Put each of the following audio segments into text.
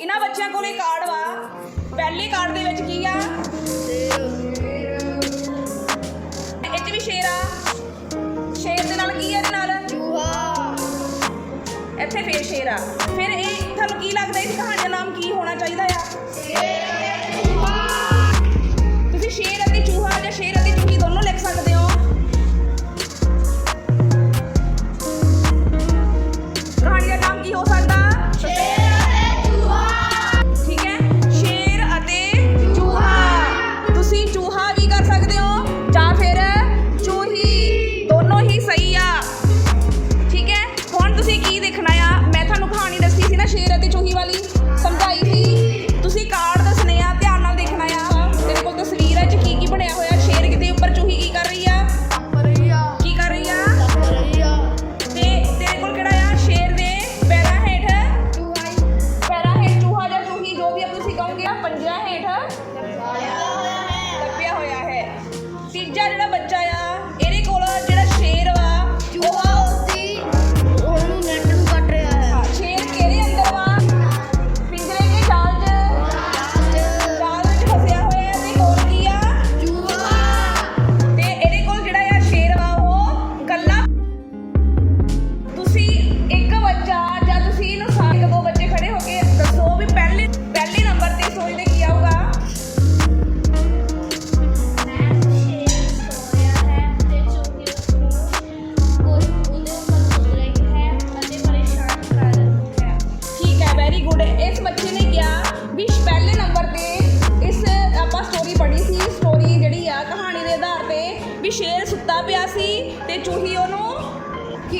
ਇਹਨਾਂ ਬੱਚਿਆਂ ਕੋਲੇ ਕਾਰਡ ਵਾ। ਪਹਿਲੇ ਕਾਰਡ ਦੇ ਵਿੱਚ ਕੀ ਆ? 'ਚ ਵੀ ਸ਼ੇਰ ਆ। ਸ਼ੇਰ ਦੇ ਨਾਲ ਕੀ ਆ ਇਹਦੇ ਨਾਲ? ਇੱਥੇ ਫੇਰ ਸ਼ੇਰ ਆ। ਫਿਰ ਇਹ ਤੁਹਾਨੂੰ ਕੀ ਲੱਗਦਾ ਇਸ ਕਹਾਣੀ ਦਾ ਨਾਮ ਕੀ ਹੋਣਾ ਚਾਹੀਦਾ ਆ?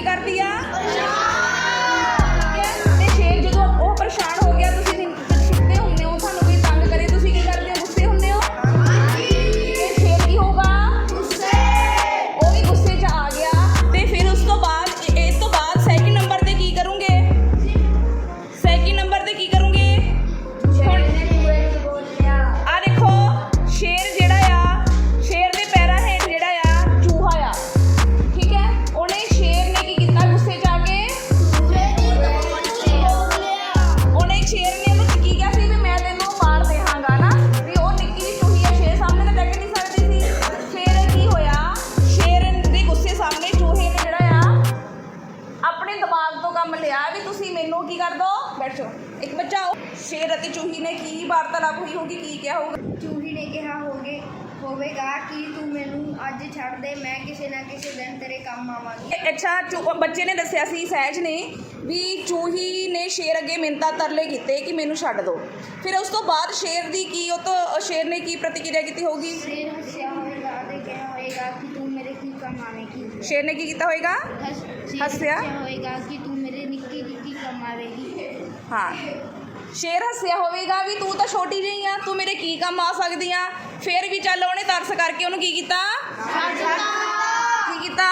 ਕੀ ਕਰਦੀ ਆ? ਸ਼ੇਰ ਅਤੇ ਚੂਹੀ ਨੇ ਕੀ ਵਾਰਤਾਲਾਪ ਹੋਈ ਹੋਗੀ ਕੀ ਕਿਹਾ ਹੋਊਗਾ? ਚੂਹੀ ਨੇ ਕਿਹਾ ਹੋਗੇ ਹੋਵੇਗਾ ਕਿ ਤੂੰ ਮੈਨੂੰ ਅੱਜ ਛੱਡ ਦੇ ਮੈਂ ਕਿਸੇ ਨਾ ਕਿਸੇ ਦਿਨ ਤੇਰੇ ਕੰਮ ਆਵਾਂਗੀ। ਅੱਛਾ ਚੂ- ਬੱਚੇ ਨੇ ਦੱਸਿਆ ਸੀ ਸਹਿਜ ਨੇ ਵੀ ਚੂਹੀ ਨੇ ਸ਼ੇਰ ਅੱਗੇ ਮਿੰਤਾ ਤਰਲੇ ਕੀਤੇ ਕਿ ਮੈਨੂੰ ਛੱਡ ਦਿਓ ਫਿਰ ਉਸ ਤੋਂ ਬਾਅਦ ਸ਼ੇਰ ਦੀ ਕੀ ਉਹ ਤੋਂ ਸ਼ੇਰ ਨੇ ਕੀ ਪ੍ਰਤੀਕਿਰਿਆ ਕੀਤੀ ਹੋਊਗੀ? ਸ਼ੇਰ ਹੱਸਿਆ ਹੋਵੇਗਾ ਤੇ ਕਿਹਾ ਹੋਵੇਗਾ ਕਿ ਤੂੰ ਮੇਰੇ ਕੀ ਕੰਮ ਆਵੇਂਗੀ? ਸ਼ੇਰ ਨੇ ਕੀ ਕੀਤਾ ਹੋਏਗਾ ਹੱਸ- ਸ਼ੇਰ ਹੱਸਿਆ? ਹੋਵੇਗਾ ਕਿ ਤੂੰ ਮੇਰੇ ਨਿੱਕੀ ਨਿੱਕੀ ਕੰਮ ਆਵੇਗੀ। ਹਾਂ। ਸ਼ੇਰ ਹੱਸਿਆ ਹੋਵੇਗਾ ਵੀ ਤੂੰ ਤਾਂ ਛੋਟੀ ਜਿਹੀ ਆ, ਤੂੰ ਮੇਰੇ ਕੀ ਕੰਮ ਆ ਸਕਦੀ ਆ ਫਿਰ ਵੀ ਚੱਲ ਉਹਨੇ ਤਰਸ ਕਰਕੇ ਉਹਨੂੰ ਕੀ ਕੀਤਾ? ਕੀ ਕੀਤਾ?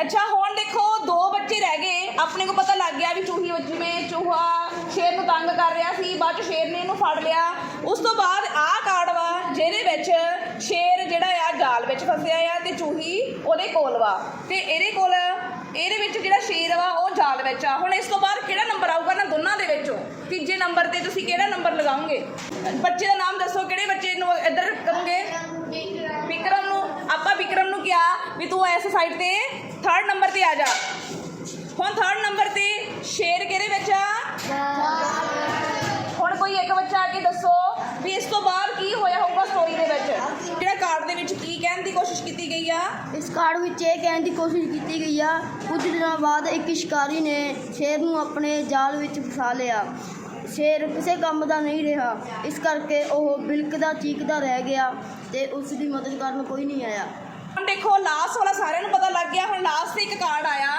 ਅੱਛਾ, ਹੁਣ ਦੇਖੋ, ਦੋ ਬੱਚੇ ਰਹਿ ਗਏ। ਆਪਣੇ ਕੋ ਪਤਾ ਲੱਗ ਗਿਆ ਵੀ ਚੂਹੀ ਜਿਵੇਂ ਚੂਹਾ ਸ਼ੇਰ ਨੂੰ ਤੰਗ ਕਰ ਰਿਹਾ ਸੀ, ਬਾਅਦ ਚ ਸ਼ੇਰ ਨੇ ਇਹਨੂੰ ਫੜ ਲਿਆ। ਉਸ ਤੋਂ ਬਾਅਦ ਆਹ ਕਾਰਡ ਵਾ, ਜਿਹਦੇ ਵਿੱਚ ਸ਼ੇਰ ਜਿਹੜਾ ਆ, ਜਾਲ ਵਿੱਚ ਫਸਿਆ ਆ ਤੇ ਚੂਹੀ ਉਹਦੇ ਕੋਲ ਵਾ। ਤੇ ਇਹਦੇ ਕੋਲ ਇਹਦੇ ਵਿੱਚ ਜਿਹੜਾ ਸ਼ੇਰ ਵਾ, ਉਹ ਜਾਲ ਵਿੱਚ ਆ। ਹੁਣ ਇਸ ਤੋਂ ਬਾਅਦ ਕਿਹੜਾ ਨੰਬਰ ਆਊਗਾ ਨਾ ਦੋਨਾਂ ਦੇ ਵਿੱਚੋਂ? ਤੀਜੇ ਨੰਬਰ ਤੇ ਤੁਸੀਂ ਕਿਹੜਾ ਨੰਬਰ ਲਗਾਓਗੇ? ਬੱਚੇ ਦਾ ਨਾਮ ਦੱਸੋ, ਕਿਹੜੇ ਬੱਚੇ ਨੂੰ ਇੱਧਰ ਕਰੋਗੇ ਵਿਕਰਮ ਨੂੰ, ਆਪਾਂ ਵਿਕਰਮ ਨੂੰ ਕਿਹਾ ਵੀ ਤੂੰ ਇਸ ਸਾਈਡ ਤੇ ਥਰਡ ਨੰਬਰ ਤੇ ਆ ਜਾ। ਹੁਣ ਥਰਡ ਨੰਬਰ ਤੇ ਸ਼ੇਰ ਕਿਹਦੇ ਵਿੱਚ ਆ? ਹੁਣ ਕੋਈ ਇੱਕ ਬੱਚਾ ਆ ਕੇ ਦੱਸੋ ਵੀ ਇਸ ਤੋਂ ਬਾਅਦ ਕੀ ਹੋਇਆ ਹੋਊਗਾ ਸਟੋਰੀ ਦੇ ਵਿੱਚ ਜਿਹੜਾ ਕਾਰਡ ਦੇ ਵਿੱਚ ਕੀ ਕਹਿਣ ਦੀ ਕੋਸ਼ਿਸ਼ ਕੀਤੀ ਗਈ ਆ? ਇਸ ਕਾਰਡ ਵਿੱਚ ਇਹ ਕਹਿਣ ਦੀ ਕੋਸ਼ਿਸ਼ ਕੀਤੀ ਗਈ ਆ ਕੁਝ ਦਿਨਾਂ ਬਾਅਦ ਇੱਕ ਸ਼ਿਕਾਰੀ ਨੇ ਸ਼ੇਰ ਨੂੰ ਆਪਣੇ ਜਾਲ ਵਿੱਚ ਫਸਾ ਲਿਆ। ਸ਼ੇਰ ਕਿਸੇ ਕੰਮ ਦਾ ਨਹੀਂ ਰਿਹਾ। ਇਸ ਕਰਕੇ ਉਹ ਬਿਲਕਦਾ ਚੀਕਦਾ ਰਹਿ ਗਿਆ ਤੇ ਉਸ ਦੀ ਮਦਦ ਕਰਨ ਕੋਈ ਨਹੀਂ ਆਇਆ। ਹੁਣ ਦੇਖੋ ਲਾਸਟ ਵਾਲਾ ਸਾਰਿਆਂ ਨੂੰ ਪਤਾ ਲੱਗ ਗਿਆ ਹੁਣ ਲਾਸਟ ਤੇ ਇੱਕ ਕਾਰਡ ਆਇਆ।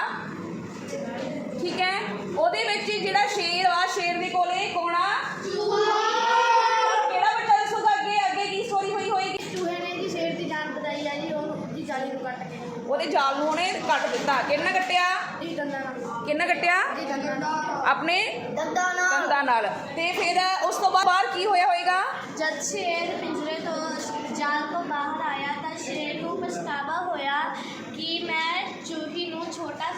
ਠੀਕ ਹੈ? ਉਹਦੇ ਵਿੱਚ ਜਿਹੜਾ ਸ਼ੇਰ ਆ ਸ਼ੇਰ ਦੇ ਕੋਲੇ ਕੌਣ ਆ ਕਿਹੜਾ ਬੱਚਾ ਦੱਸੂਗਾ ਅੱਗੇ ਅੱਗੇ ਕੀ ਸਟੋਰੀ ਹੋਈ ਹੋਏਗੀ ਚੂਹੇ ਨੇ ਜੀ ਸ਼ੇਰ ਦੀ ਜਾਨ ਬਤਾਈ ਆ ਜੀ ਉਹਨੂੰ ਉਹਦੀ ਜਾਲੀ ਨੂੰ ਕੱਟ ਕੇ। ਉਹਦੇ ਜਾਲ ਨੂੰ ਉਹਨੇ ਕੱਟ ਦਿੱਤਾ। ਕਿੰਨਾ ਕੱਟਿਆ? ਜੀ ਦੰਦਾਂ ਨਾਲ। ਕਿੰਨਾ ਕੱਟਿਆ? ਜੀ ਦੰਦਾਂ ਨਾਲ। ਆਪਣੇ? ਦੰਦਾਂ ਨਾਲ। ਦੰਦਾਂ ਨਾਲ। ਤੇ ਫਿਰ ਉਸ ਤੋਂ ਬਾਅਦ ਬਾਹਰ ਕੀ ਹੋਇਆ ਹੋਏਗਾ? ਜਦ ਸ਼ੇਰ ਪਿੰਜਰੇ ਤੋਂ ਜਾਲ ਤੋਂ ਬਾਹਰ ਆਇਆ ਤਾਂ ਸ਼ੇਰ ਨੂੰ ਪਛਤਾਵਾ ਹੋਇਆ ਕਿ ਮੈਂ ਚੂਹੀ ਨੂੰ ਛੋਟਾ